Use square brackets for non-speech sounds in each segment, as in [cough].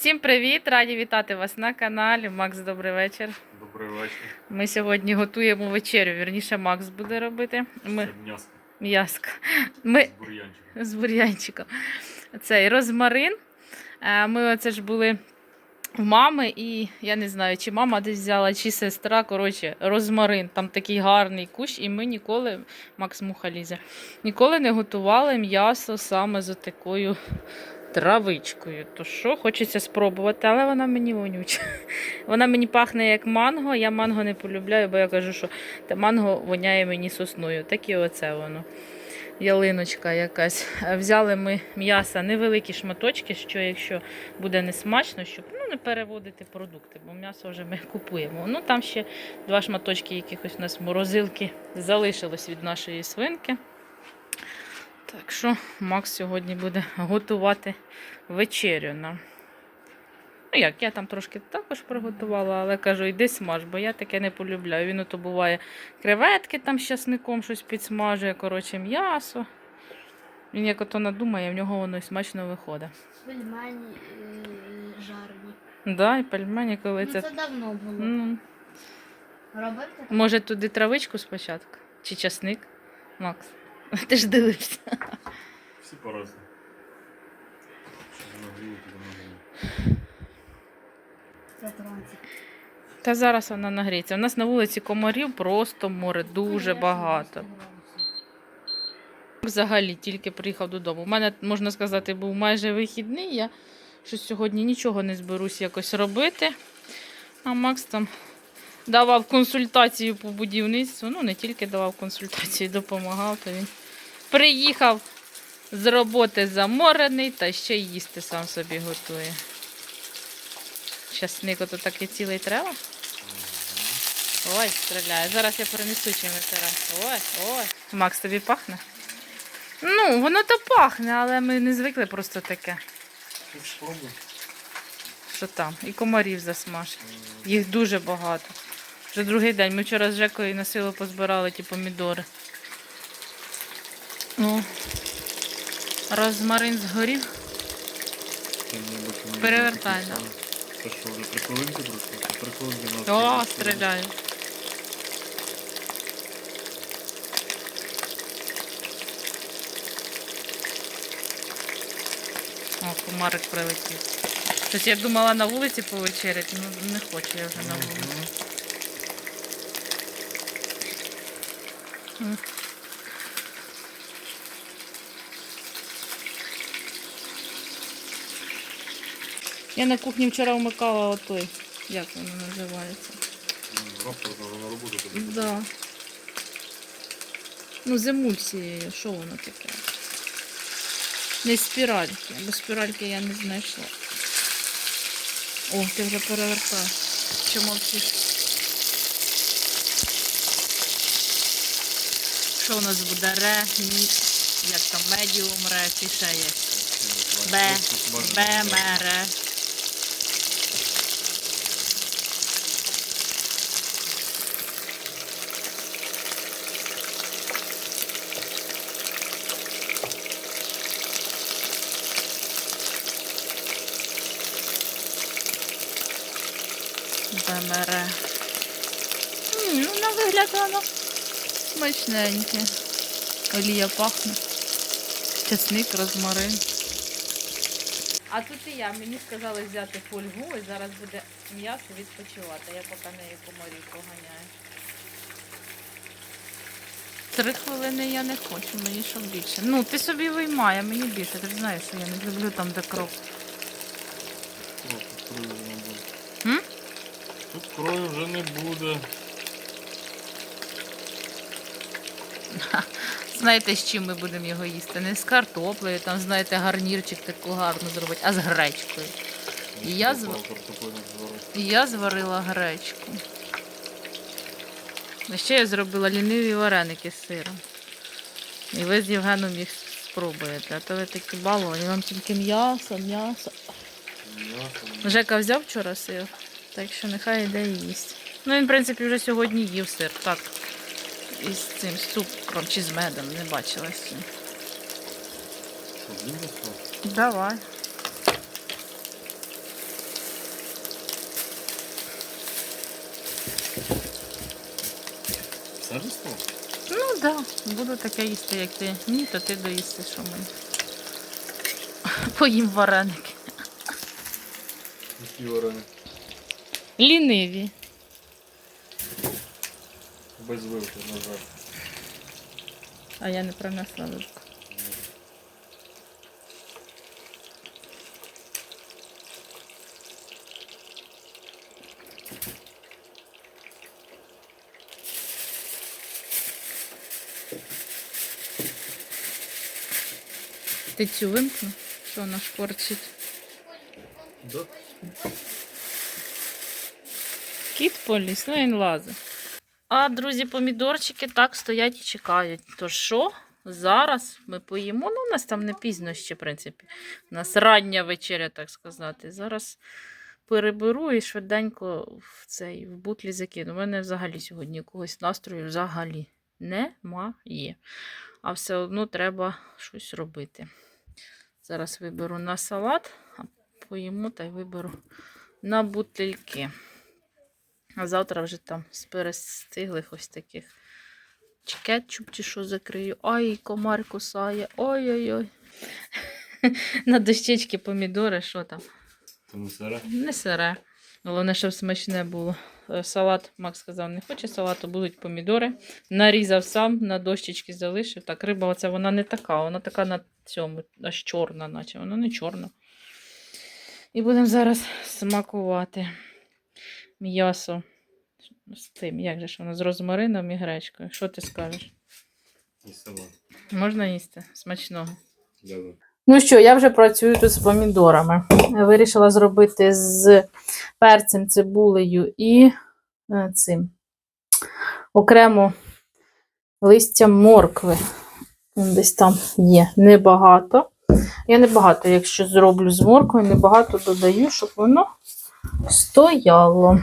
Всім привіт! Раді вітати вас на каналі. Макс, добрий вечір. Добрий вечір. Ми сьогодні готуємо вечерю. Вірніше, Макс буде робити. Ми Це м'ясо м'яско. Ми з бур'янчиком. з бур'янчиком. Цей розмарин. Е, Ми оце ж були в мами, і я не знаю, чи мама десь взяла, чи сестра. Коротше, розмарин. Там такий гарний кущ, і ми ніколи, Макс муха лізе, ніколи не готували м'ясо саме з такою травичкою. То що, хочеться спробувати, але вона мені вонюча. [laughs] Вона мені пахне як манго. Я манго не полюбляю, бо я кажу, що те манго воняє мені сосною. Так і оце воно ялиночка якась. Е, Взяли ми м'яса невеликі шматочки, що якщо буде несмачно, щоб ну, не переводити продукти, бо м'ясо вже ми купуємо. Ну там ще два шматочки якихось у нас морозилки залишилось від нашої свинки. Так що Макс сьогодні буде готувати вечерю нам. Ну як, я там трошки також приготувала, але кажу, йди смаж, бо я таке не полюбляю. Він ото буває креветки там з часником щось підсмажує, коротше, м'ясо. Він як ото надумає, в нього воно і смачно виходить. Пельмені е, жарні. Да, і пельмені, коли Ну, це. це давно було. Ну, Робити? може туди травичку спочатку? Чи часник? Макс, [laughs] ти ж дивишся. Всі транці. Та зараз вона нагріється. У нас на вулиці комарів просто море, дуже багато. Взагалі тільки приїхав додому. У мене, можна сказати, був майже вихідний. Я щось сьогодні нічого не зберусь якось робити. А Макс там давав консультацію по будівництву. Ну, не тільки давав консультацію, допомагав, то він приїхав з роботи заморений та ще й їсти сам собі готує. Часник ото такий цілий треба. Ой, стріляє. Зараз я принесу чим витирати. Ой, ой. Макс, тобі пахне? Ну, воно то пахне, але ми не звикли просто таке. Що там? І комарів засмаж. Їх дуже багато. Вже другий день. Ми вчора з Жекою на силу позбирали ті помідори. Ну, розмарин згорів. Ти, мабуть, Перевертай, такі Це що, вже пройшло? Три хвилинки на О, стріляю. О, комарик прилетів. Щось я думала на вулиці повечеряти, ну не хочу я вже на вулиці. Я на кухні вчора вмикала отой, як воно називається. М, треба на роботу тобі. Да. Ну, з емульсією, що воно таке? Не спіральки, бо спіральки я не знайшла. О, ти вже перевертаєш. Що мовчиш? Що у нас буде? Ре, мі, як там, медіум ре, чи ще є? Б, Б, мере. Бемере. М, Ну, на вигляд воно смачненьке. Олія пахне. Чесник, розмарин. А тут і я. Мені сказали взяти фольгу і зараз буде м'ясо відпочивати. Я поки нею комарів поганяю. Три хвилини я не хочу, мені щоб більше. Ну, ти собі виймай, а мені більше. Ти ж знаєш, що я не люблю там, де кров. Крові вже не буде. [laughs] Знаєте, з чим ми будемо його їсти? Не з картоплею, там, знаєте, гарнірчик таку гарно зробити, а з гречкою. І я з- Попав картоплину зварити. І я зварила гречку. А ще я зробила ліниві вареники з сиром. І ви з Євгеном їх спробуєте. А то ви такі баловані, вам тільки м'ясо, м'ясо. М'ясо. Жека взяв вчора сир, так що нехай йде і їсть. Ну він, в принципі, вже сьогодні їв сир. Так. Із цим з чи з медом не бачила з цим. Давай. Царство? Ну так, да. буду таке їсти, як ти. Ні, то ти доїсти, що мені. Поїм вареники. Які вареники? Ліниві. Без вилки, на жаль. А я не принесла вилку. Ти цю вимкну, що вона шкварчить. Да? Кіт поліз, ну він лазить. А, друзі, помідорчики так стоять і чекають. То що? Зараз ми поїмо. Ну, у нас там не пізно ще, в принципі. У нас рання вечеря, так сказати. Зараз переберу і швиденько в цей в бутлі закину. У мене взагалі сьогодні якогось настрою взагалі немає. А все одно треба щось робити. Зараз виберу на салат, а поїмо та й виберу на бутильки. А завтра вже там з перестиглих ось таких чи кетчуп, чи що закрию. Ай, комар кусає. Ой-ой-ой. [laughs] На дощечки помідори, що там? Тому сире? Не сире. Головне, щоб смачне було. Е, Салат, Макс сказав, не хоче салату, будуть помідори. Нарізав сам, на дощечки залишив. Так, риба оця вона не така, вона така на цьому, аж чорна, наче. Вона не чорна. І будемо зараз смакувати м'ясо з тим, як же ж воно, з розмарином і гречкою. Що ти скажеш? І. Можна їсти? Смачного. Дякую. Ну що, я вже працюю тут з помідорами. Я Вирішила зробити з перцем, цибулею і е, цим окремо листям моркви. Десь там є небагато. Я небагато, якщо зроблю з морквою, небагато додаю, щоб воно стояло.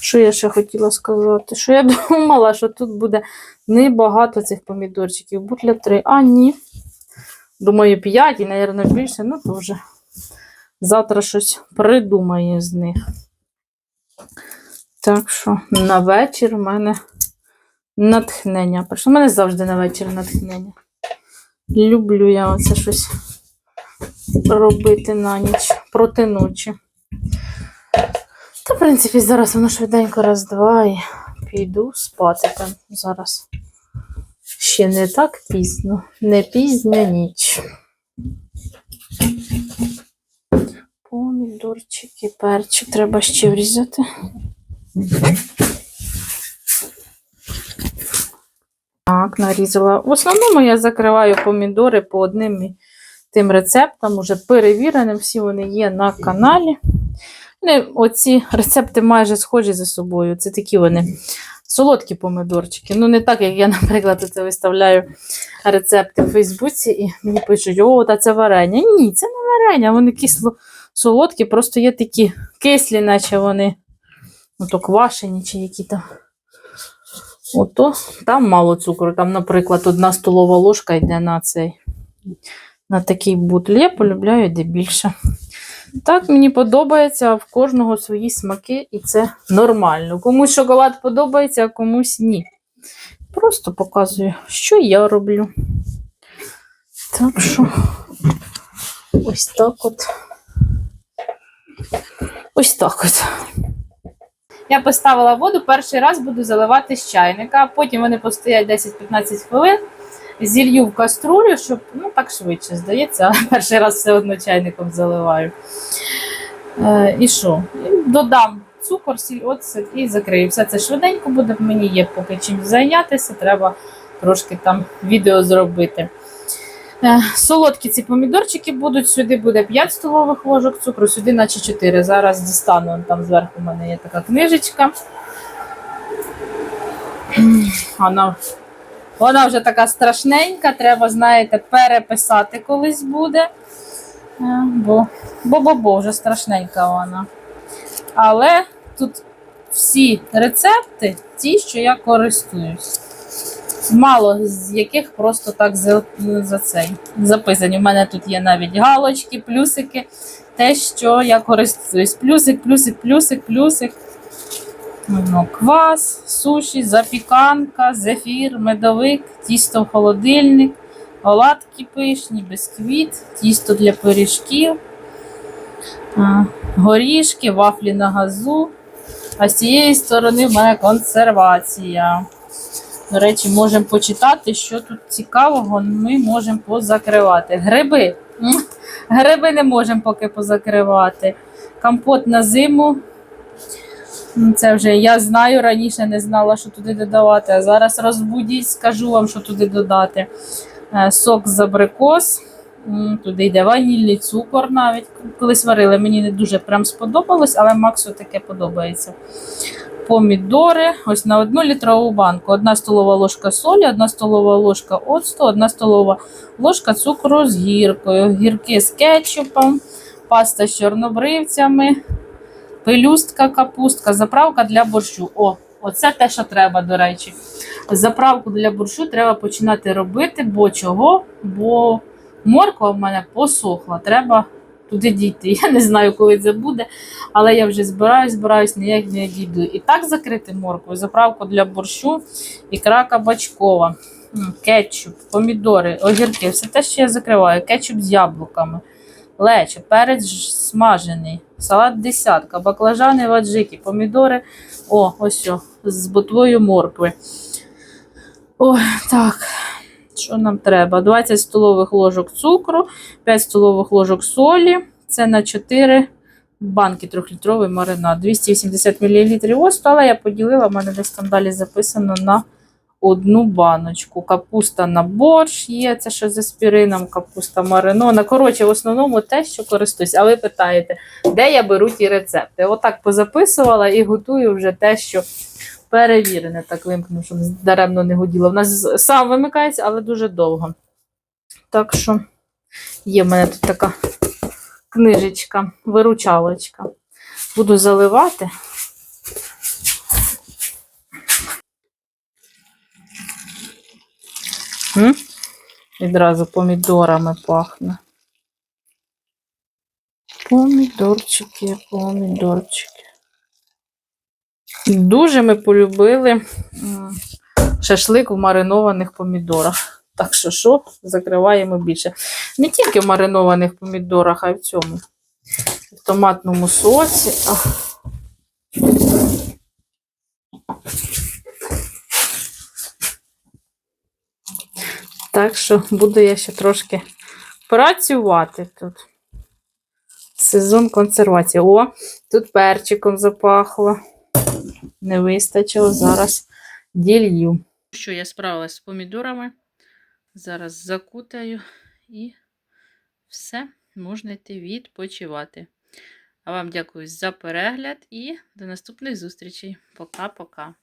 Що я ще хотіла сказати? Що я [laughs] думала, що тут буде небагато цих помідорчиків. Бутля три. А, ні. Думаю, 5 і, мабуть, більше, ну то вже завтра щось придумаю з них. Так що на вечір в мене натхнення. Прийшло. У мене завжди на вечір натхнення. Люблю я оце щось робити на ніч проти ночі. Та, в принципі, зараз воно швиденько раз-два і піду спати там зараз. Ще не так пізно, не пізня ніч. Помідорчик і перчик треба ще врізати. Так, нарізала. В основному я закриваю помідори по одним тим рецептам, уже перевіреним, всі вони є на каналі. Вони, оці рецепти майже схожі за собою. Це такі вони солодкі помидорчики. Ну, не так, як я, [laughs] наприклад, це виставляю рецепти в Фейсбуці, і мені пишуть, о, та це варення. Ні, це не варення, вони кисло солодкі, просто є такі кислі, наче вони ото квашені чи які там. Ото там мало цукру. Там, наприклад, одна столова ложка йде на цей на такий бутль. Я полюбляю де більше. Так, мені подобається, в кожного свої смаки, і це нормально. Комусь шоколад подобається, а комусь ні. Просто показую, що я роблю. Так що, ось так от. Ось так от. Я поставила воду, перший раз буду заливати з чайника, потім вони постоять 10-15 хвилин. Зілью в каструлю, щоб ну так швидше здається, але [laughs] перший раз все одно чайником заливаю. Е, і що? Додам цукор, сіль, оцет і закрию. Все це швиденько буде. Мені є поки чим зайнятися, треба трошки там відео зробити. Е, солодкі ці помідорчики будуть. Сюди буде 5 столових ложок цукру, сюди наче 4. Зараз дістану, там зверху у мене є така книжечка. Вона вона вже така страшненька, треба, знаєте, переписати колись буде. Е, Бо, бо, бо, вже страшненька вона. Але тут всі рецепти, ті, що я користуюсь. Мало з яких просто так за, за цей записані. У мене тут є навіть галочки, плюсики, те, що я користуюсь. Плюсик, плюсик, плюсик, плюсик. Ну, квас, суші, запіканка, зефір, медовик, тісто в холодильник, оладки пишні, бісквіт, тісто для пиріжків, горішки, вафлі на газу. А з цієї сторони в мене консервація. До речі, можемо почитати, що тут цікавого ми можемо позакривати. Гриби. Гриби не можемо поки позакривати. Компот на зиму. Ну, Це вже я знаю, раніше не знала, що туди додавати, а зараз розбудіть, скажу вам, що туди додати. Е, Сок з абрикос. Туди йде ванільний цукор навіть. Колись варили, мені не дуже прям сподобалось, але Максу таке подобається. Помідори, ось на одну літрову банку. Одна столова ложка солі, одна столова ложка оцту, одна столова ложка цукру з гіркою, гірки з кетчупом, паста з чорнобривцями, пелюстка, капустка, заправка для борщу. О, оце те, що треба, до речі. Заправку для борщу треба починати робити, бо чого? Бо морква в мене посохла. Треба туди дійти. [laughs] Я не знаю, коли це буде, але я вже збираюсь, збираюсь, ніяк не дійду. І так закрити моркву, заправку для борщу, ікра кабачкова, кетчуп, помідори, огірки, все те, що я закриваю, кетчуп з яблуками, лечо, перець смажений, салат десятка, баклажани в аджикі, помідори, о, ось о, з ботвою моркви. Ой, так. Що нам треба? 20 столових ложок цукру, 5 столових ложок солі. Це на 4 банки 3-літровий маринад. 280 мл але я поділила, в мене десь там далі записано на одну баночку. Капуста на борщ є, це що з аспірином, капуста маринована. Коротше, в основному те, що користуюсь. А ви питаєте, де я беру ті рецепти? Отак позаписувала і готую вже те, що перевірене. Так вимкну, щоб даремно не гуділо. У нас сам вимикається, але дуже довго. Так що є в мене тут така книжечка, виручалочка. Буду заливати. М? Відразу помідорами пахне. Помідорчики, помідорчики. Дуже ми полюбили шашлик в маринованих помідорах. Так що, що, закриваємо більше. Не тільки в маринованих помідорах, а й в цьому. В томатному соці. Ах. Так що буду я ще трошки працювати тут. Сезон консервації. О, тут перчиком запахло. Не вистачило. Зараз ділью. Що я справилась з помідорами. Зараз закутаю і все, можна йти відпочивати. А вам дякую за перегляд і до наступних зустрічей. Пока-пока.